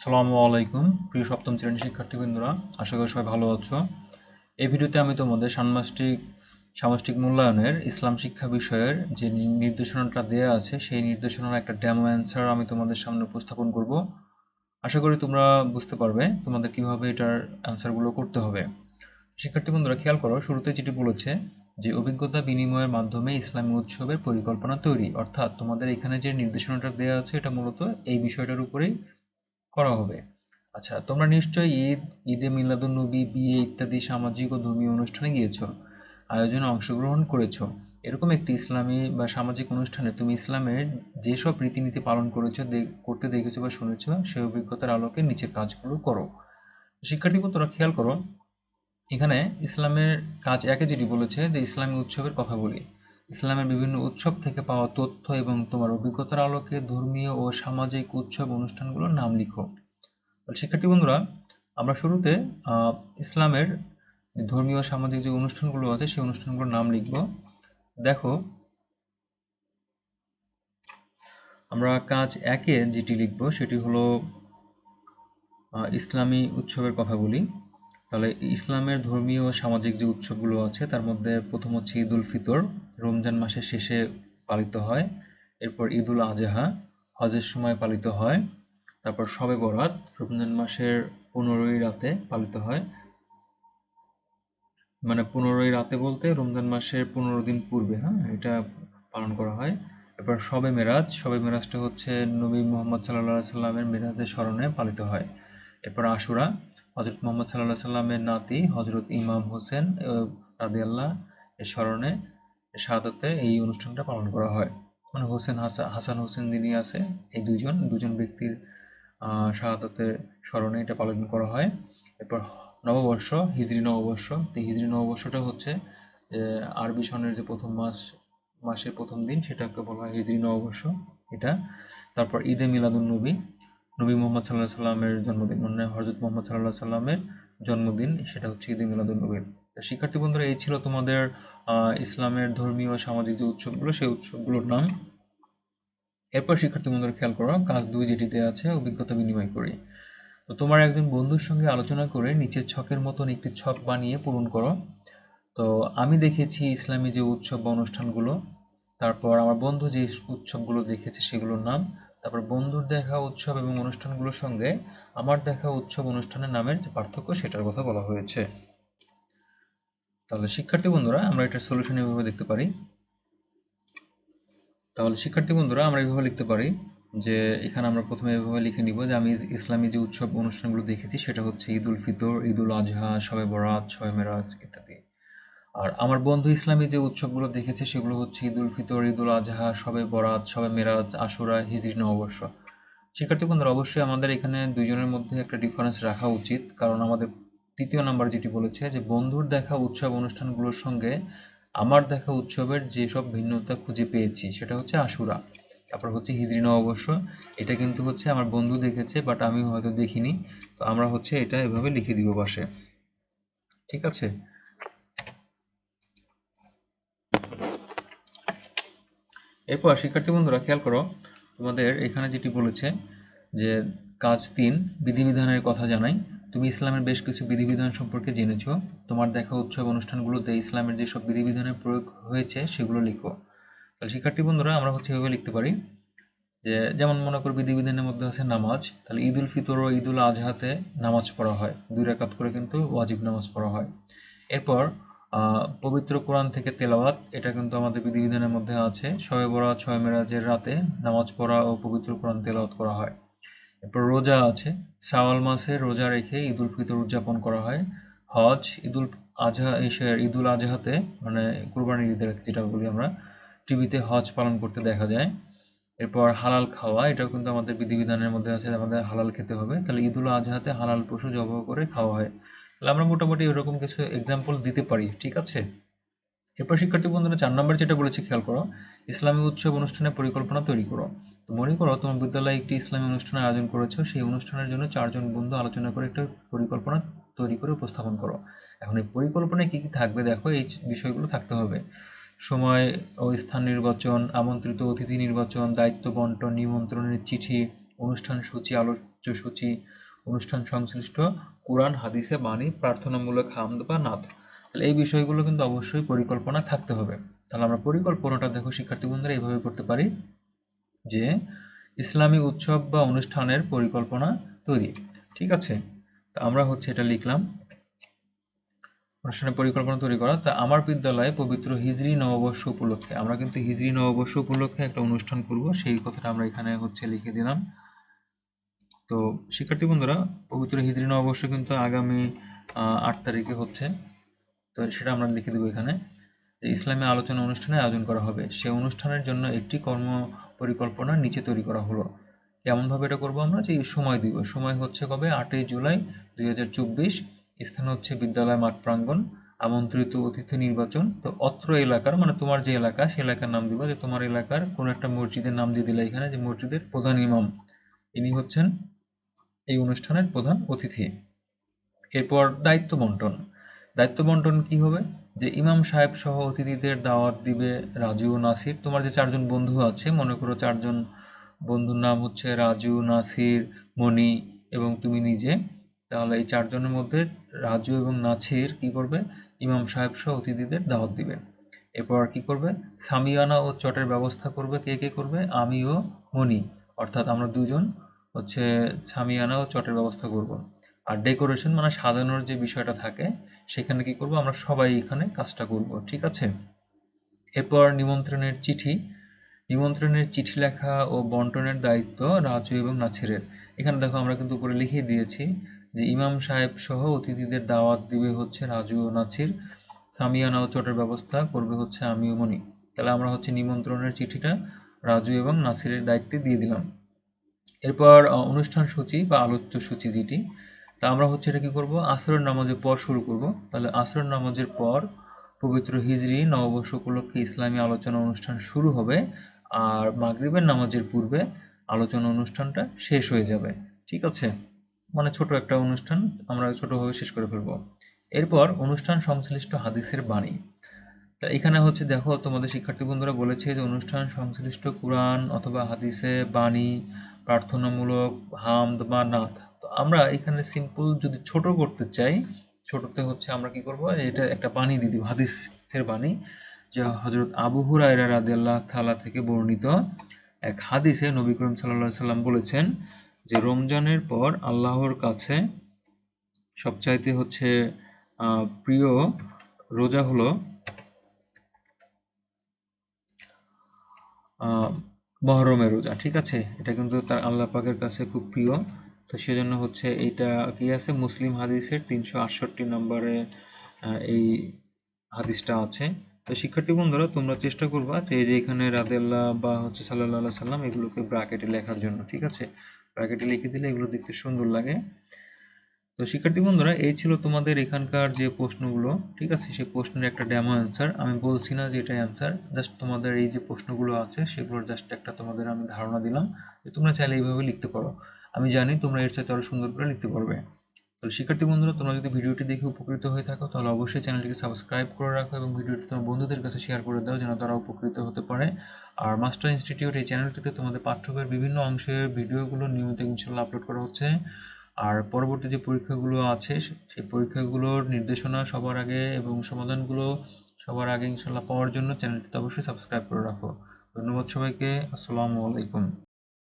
সালামু আলাইকুম, প্রিয় সপ্তম শ্রেণির শিক্ষার্থীবৃন্দরা, আশা করি সবাই ভালো আছো। এই ভিডিওতে আমি তোমাদের ষান্মাসিক সামষ্টিক মূল্যায়নের ইসলাম শিক্ষা বিষয়ের যে নির্দেশনাটা দেওয়া আছে, সেই নির্দেশনার একটা ডেমো অ্যান্সার আমি তোমাদের সামনে উপস্থাপন করব। আশা করি তোমরা বুঝতে পারবে তোমাদের কীভাবে এটার অ্যান্সারগুলো করতে হবে। শিক্ষার্থী বন্ধুরা, খেয়াল করো, শুরুতে যেটি বলেছে যে অভিজ্ঞতা বিনিময়ের মাধ্যমে ইসলামী উৎসবের পরিকল্পনা তৈরি। অর্থাৎ তোমাদের এখানে যে নির্দেশনাটা দেওয়া আছে, এটা মূলত এই বিষয়টার উপরেই করা হবে। আচ্ছা তোমরা নিশ্চয়ই ঈদ, ঈদে মিলাদুন্নবী, বিয়ে ইত্যাদি সামাজিক ও ধর্মীয় অনুষ্ঠানে গিয়েছো, আয়োজনে অংশগ্রহণ করেছ। এরকম একটি ইসলামী বা সামাজিক অনুষ্ঠানে তুমি ইসলামের যেসব রীতিনীতি পালন করেছ করতে দেখেছ বা শুনেছো, সেই অভিজ্ঞতার আলোকে নিচের কাজগুলো করো। শিক্ষার্থী তোমরা খেয়াল করো, এখানে ইসলামের কাজ একে যেটি বলেছে যে ইসলামী উৎসবের কথা বলি ইসলামের বিভিন্ন উৎসব থেকে পাওয়া তথ্য এবং তোমার অভিজ্ঞতার আলোকে ধর্মীয় ও সামাজিক উৎসব অনুষ্ঠানগুলোর নাম লিখো। শিক্ষার্থী বন্ধুরা, আমরা শুরুতে ইসলামের ধর্মীয় সামাজিক যে অনুষ্ঠানগুলো আছে, সেই অনুষ্ঠানগুলোর নাম লিখব। দেখো, আমরা কাজ একে যেটি লিখব, সেটি হলো ইসলামী উৎসবের কথা বলি তাহলে ইসলামের ধর্মীয় ও সামাজিক যে উৎসবগুলো আছে, তার মধ্যে প্রথম হচ্ছে ঈদ উল ফিতর। রমজান মাসের শেষে পালিত হয়। এরপর ঈদ উল আজহা, হজের সময় পালিত হয়। তারপর শবে বরাত, রমজান মাসের পনেরোই রাতে পালিত হয়। মানে পনেরোই রাতে বলতে রমজান মাসের পনেরো দিন পূর্বে হ্যাঁ এটা পালন করা হয়। এরপর সবে মেরাজ সবে মেরাজটা হচ্ছে নবী মোহাম্মদ সাল্লাহ সাল্লামের মেরাজের স্মরণে পালিত হয়। এরপর আশুরা হজরত মোহাম্মদ সাল্লাহ সাল্লামের নাতি হজরত ইমাম হোসেন রাদি আল্লাহ এর স্মরণে শাহাদতে এই অনুষ্ঠানটা পালন করা হয়। মানে হোসেন হাসান হাসান হোসেন যিনি আছে, এই দুজন দুজন ব্যক্তির শাহাদতের স্মরণে এটা পালন করা হয়। এরপর নববর্ষ, হিজরি নববর্ষ, তো হিজরি নববর্ষটা হচ্ছে আরবি সনের যে প্রথম মাস, মাসের প্রথম দিন, সেটাকে বলা হয় হিজরি নববর্ষ, এটা। তারপর ঈদে মিলাদুন নবী নবী মোহাম্মদ সাল্লাহ সাল্লামের জন্মদিন মানে হজরত মোহাম্মদ সাল্লাহ সাল্লামের জন্মদিন, সেটা হচ্ছে ঈদে মিলাদুন নবী তো শিক্ষার্থী বন্ধুরা, এই ছিল তোমাদের ইসলামের ধর্মীয় সামাজিক যে উৎসবগুলো, সেই উৎসবগুলোর নাম। এরপর শিক্ষার্থী বন্ধুরা, খেয়াল করো, কাজ দুই যেটিতে আছে, অভিজ্ঞতা বিনিময় করি। তো তোমার একজন বন্ধুর সঙ্গে আলোচনা করে নিচের ছকের মতন একটি ছক বানিয়ে পূরণ করো। তো আমি দেখেছি ইসলামী যে উৎসব বা অনুষ্ঠানগুলো, তারপর আমার বন্ধু যে উৎসবগুলো দেখেছে সেগুলোর নাম। তারপর বন্ধুর দেখা, উৎসব এবং অনুষ্ঠানগুলোর সঙ্গে আমার দেখা, উৎসব, অনুষ্ঠানের নামের যে পার্থক্য সেটার কথা বলা হয়েছে। তাহলে শিক্ষার্থী বন্ধুরা, আমরা এটার সলিউশন এভাবে দেখতে পারি। তাহলে শিক্ষার্থী বন্ধুরা, আমরা এইভাবে লিখতে পারি যে, এখানে আমরা প্রথমে এভাবে লিখে নিব যে, আমি ইসলামী যে উৎসব, অনুষ্ঠানগুলো দেখেছি, সেটা হচ্ছে ঈদ উল ফিতর ঈদ উল আজহা, শবে বরাত শবে মেরাজ ইত্যাদি। আর আমার বন্ধু ইসলামী যে উৎসবগুলো দেখেছে সেগুলো হচ্ছে ঈদ উল ফিতর, ঈদ উল আজহা শবে বরাত, সবে মেরাজ, আশুরা, হিজরি, নববর্ষ। শিক্ষার্থী বন্ধুরা, অবশ্যই আমাদের এখানে দুইজনের মধ্যে একটা ডিফারেন্স রাখা উচিত। কারণ আমাদের তৃতীয় নাম্বার যেটি বলেছে যে বন্ধুর দেখা উৎসব অনুষ্ঠানগুলোর সঙ্গে আমার দেখা উৎসবের যেসব ভিন্নতা খুঁজে পেয়েছি, সেটা হচ্ছে আশুরা। তারপর হচ্ছে হিজরি, নববর্ষ। এটা কিন্তু হচ্ছে আমার বন্ধু দেখেছে বাট আমি হয়তো দেখিনি। তো আমরা হচ্ছে এটা এভাবে লিখে দিব পাশে। ঠিক আছে? এরপর, শিক্ষার্থী বন্ধুরা, খেয়াল করো, তোমাদের এখানে যেটি বলেছে যে কাজ তিন, বিধিবিধানের কথা জানাই। তুমি ইসলামের বেশ কিছু বিধিবিধান সম্পর্কে জেনেছো। তোমার দেখা উৎসব অনুষ্ঠানগুলোতে ইসলামের যেসব বিধিবিধানের প্রয়োগ হয়েছে, সেগুলো লিখো। তাহলে, শিক্ষার্থী বন্ধুরা, আমরা হচ্ছে এভাবে লিখতে পারি যে, যেমন মনে করো বিধিবিধানের মধ্যে আছে নামাজ, তাহলে ঈদ উল ফিতর ও ঈদ উল আজহাতে নামাজ পড়া হয়। দুই রাকাত করে কিন্তু ওয়াজিব নামাজ পড়া হয়। এরপর পবিত্র কোরআন থেকে তেলাওয়াত, এটা কিন্তু আমাদের বিধিবিধানের মধ্যে আছে। শবে বরাত ছয় মেরাজের রাতে নামাজ পড়া ও পবিত্র কোরআন তেলাওয়াত করা হয়। এরপর রোজা আছে। শাওয়াল মাসে রোজা রেখে ঈদ উল ফিতর উদযাপন করা হয়। হজ, ঈদুল আজহা এসে ঈদুল আজহাতে মানে কুরবানির ঈদের যেটা বলি আমরা, টিভিতে হজ পালন করতে দেখা যায়। এরপর হালাল খাওয়া, এটাও কিন্তু আমাদের বিধিবিধানের মধ্যে আছে আমাদের হালাল খেতে হবে। তাহলে ঈদুল আজহাতে হালাল পশু জবাই করে খাওয়া হয়। তাহলে আমরা মোটামুটি এরকম কিছু এক্সাম্পল দিতে পারি, ঠিক আছে? এরপর শিক্ষার্থী বন্ধুরা, চার নম্বর যেটা বলেছি, খেয়াল করো, ইসলামী উৎসব অনুষ্ঠানের পরিকল্পনা তৈরি করো। তো মনে করো তোমার বিদ্যালয়ে একটি ইসলামী অনুষ্ঠানের আয়োজন করেছ, সেই অনুষ্ঠানের জন্য চারজন বন্ধু আলোচনা করে একটা পরিকল্পনা তৈরি করে উপস্থাপন করো। এখন এই পরিকল্পনায় কী কী থাকবে দেখো, এই বিষয়গুলো থাকতে হবে। সময় ও স্থান নির্বাচন, আমন্ত্রিত অতিথি নির্বাচন, দায়িত্ব বন্টন, নিমন্ত্রণের চিঠি, অনুষ্ঠান সূচি, আলোচ্য সূচি অনুষ্ঠান সংশ্লিষ্ট কোরআন, হাদিসে বাণী, প্রার্থনামূলক হামদ বা নাদ তাহলে এই বিষয়গুলো কিন্তু অবশ্যই পরিকল্পনা থাকতে হবে। তাহলে আমরা পরিকল্পনাটা দেখো, শিক্ষার্থী বন্ধুরা, এইভাবে করতে পারি যে, ইসলামী উৎসব বা অনুষ্ঠানের পরিকল্পনা তৈরি। ঠিক আছে? তা আমরা হচ্ছে এটা লিখলাম। অনুষ্ঠানের পরিকল্পনা তৈরি করা। তা আমার বিদ্যালয়ে পবিত্র হিজরি নববর্ষ উপলক্ষে, আমরা কিন্তু হিজরি নববর্ষ উপলক্ষে একটা অনুষ্ঠান করব, সেই কথাটা আমরা এখানে হচ্ছে লিখে দিলাম। তো শিক্ষার্থী বন্ধুরা, পবিত্র হিজরি নববর্ষ কিন্তু আগামী আট তারিখে হচ্ছে। তো সেটা আমরা লিখে দেবো এখানে। ইসলামী আলোচনা অনুষ্ঠানের আয়োজন করা হবে। সে অনুষ্ঠানের জন্য একটি কর্ম পরিকল্পনা নিচে তৈরি করা হলো। কেমনভাবে এটা করব আমরা? যে সময় দিব। সময় হচ্ছে কবে? আটই জুলাই দুই হাজার চব্বিশ। স্থান হচ্ছে বিদ্যালয় মাঠ প্রাঙ্গণ। আমন্ত্রিত অতিথি নির্বাচন। তো অত্র এলাকার মানে তোমার যে এলাকা, সে এলাকার নাম দিবা। যে তোমার এলাকার কোন একটা মসজিদের নাম দিয়ে দিলে এখানে যে মসজিদের প্রধান ইমাম। ইনি হচ্ছেন এই অনুষ্ঠানের প্রধান অতিথি। এরপর দায়িত্ব বন্টন দায়িত্ব বন্টন কী হবে? যে ইমাম সাহেব সহ অতিথিদের দাওয়াত দিবে রাজু নাসির। তোমার যে চারজন বন্ধু আছে, মনে করো চারজন বন্ধুর নাম হচ্ছে রাজু, নাসির, মণি এবং তুমি নিজে, তাহলে এই চারজনের মধ্যে রাজু এবং নাছির কি করবে? ইমাম সাহেব সহ অতিথিদের দাওয়াত দিবে। এরপর কি করবে? সামিয়ানা ও চটের ব্যবস্থা করবে। কে কে করবে? আমি ও মণি। অর্থাৎ আমরা দুজন হচ্ছে সামিয়ানা ও চটের ব্যবস্থা করব। আর ডেকোরেশন মানে সাজানোর যে বিষয়টা থাকে, সেখানে কি করব? আমরা সবাই এখানে কাজটা করব, ঠিক আছে? এরপর নিমন্ত্রণের চিঠি। নিমন্ত্রণের চিঠি লেখা ও বন্টনের দায়িত্ব রাজু এবং নাছিরের। এখানে দেখো আমরা কিন্তু উপরে লিখিয়ে দিয়েছি যে ইমাম সাহেব সহ অতিথিদের দাওয়াত দিবে হচ্ছে রাজু ও নাছির। সামিয়ানা ও চটের ব্যবস্থা করবে হচ্ছে আমি ও মনি। তাহলে আমরা হচ্ছে নিমন্ত্রণের চিঠিটা রাজু এবং নাছিরের দায়িত্বে দিয়ে দিলাম। এরপর অনুষ্ঠান সূচি বা আলোচ্য সূচি যেটি, তা আমরা হচ্ছে এটা কি করব? আসরের নামাজের পর শুরু করব। তাহলে আসরের নামাজের পর পবিত্র হিজরি, নববর্ষ উপলক্ষে ইসলামী আলোচনা অনুষ্ঠান শুরু হবে আর মাগরিবের নামাজের পূর্বে আলোচনা অনুষ্ঠানটা শেষ হয়ে যাবে। ঠিক আছে? মানে ছোট একটা অনুষ্ঠান, আমরা ছোটভাবে শেষ করে ফেলব। এরপর অনুষ্ঠান সংশ্লিষ্ট হাদিসের বাণী। তা এখানে হচ্ছে দেখো, তোমাদের শিক্ষার্থী বন্ধুরা বলেছে যে অনুষ্ঠান সংশ্লিষ্ট কোরআন অথবা হাদিসে বাণী প্রার্থনামূলক হামদ বা নাথ। তো আমরা এখানে সিম্পল যদি ছোট করতে চাই, ছোটতে হচ্ছে আমরা কি করব? এটা একটা বাণী দিয়ে দিব, হাদিসের বাণী, যে হজরত আবু হুরাইরা রাদিয়াল্লাহ থালা থেকে বর্ণিত এক হাদিসে নবী করিম সাল্লাহ সাল্লাম বলেছেন যে, রমজানের পর আল্লাহর কাছে সবচাইতে হচ্ছে প্রিয় রোজা হলো মহরমের রোজা, ঠিক আছে? এটা কিন্তু তার আল্লাহ পাকের কাছে খুব প্রিয়। তো সেজন্য হচ্ছে এইটা কি আছে? মুসলিম হাদিসের তিনশো আটষট্টি নম্বরে এই হাদিসটা আছে। তো শিক্ষার্থী বন্ধুরা, তোমরা চেষ্টা করবা যে এই যে এখানে রাদেল্লাহ বা হচ্ছে সাল্লাহ সাল্লাম এগুলোকে ব্রাকেটে লেখার জন্য, ঠিক আছে? ব্র্যাকেটে লিখে দিলে এগুলো দেখতে সুন্দর লাগে। তো শিক্ষার্থী বন্ধুরা, এই ছিল তোমাদের এখানকার যে প্রশ্নগুলো, ঠিক আছে? সেই প্রশ্নের একটা ড্যামো অ্যান্সার আমি বলছি না যে এটা অ্যান্সার জাস্ট তোমাদের এই যে প্রশ্নগুলো আছে, সেগুলোর জাস্ট একটা তোমাদের আমি ধারণা দিলাম যে তোমরা চাইলে এইভাবে লিখতে পারো। আমি জানি তোমরা এর সাথে আরও সুন্দর করে লিখতে পারবে। তো শিক্ষার্থী বন্ধুরা, তোমরা যদি ভিডিওটি দেখে উপকৃত হয়ে থাকো, তাহলে অবশ্যই চ্যানেলটিকে সাবস্ক্রাইব করে রাখো এবং ভিডিওটি তোমার বন্ধুদের কাছে শেয়ার করে দাও, যেন তারা উপকৃত হতে পারে। আর মাস্টার ইনস্টিটিউট এই চ্যানেলটিতে তোমাদের পাঠ্যবের বিভিন্ন অংশের ভিডিওগুলো নিয়মিত ইনশাল্লাহ আপলোড করা হচ্ছে। আর পরবর্তী যে পরীক্ষাগুলো আছে সেই পরীক্ষাগুলোর নির্দেশনা সবার আগে এবং সমাধানগুলো সবার আগে ইনশাল্লাহ পাওয়ার জন্য চ্যানেলটিতে অবশ্যই সাবস্ক্রাইব করে রাখো। ধন্যবাদ সবাইকে। আসসালামু আলাইকুম।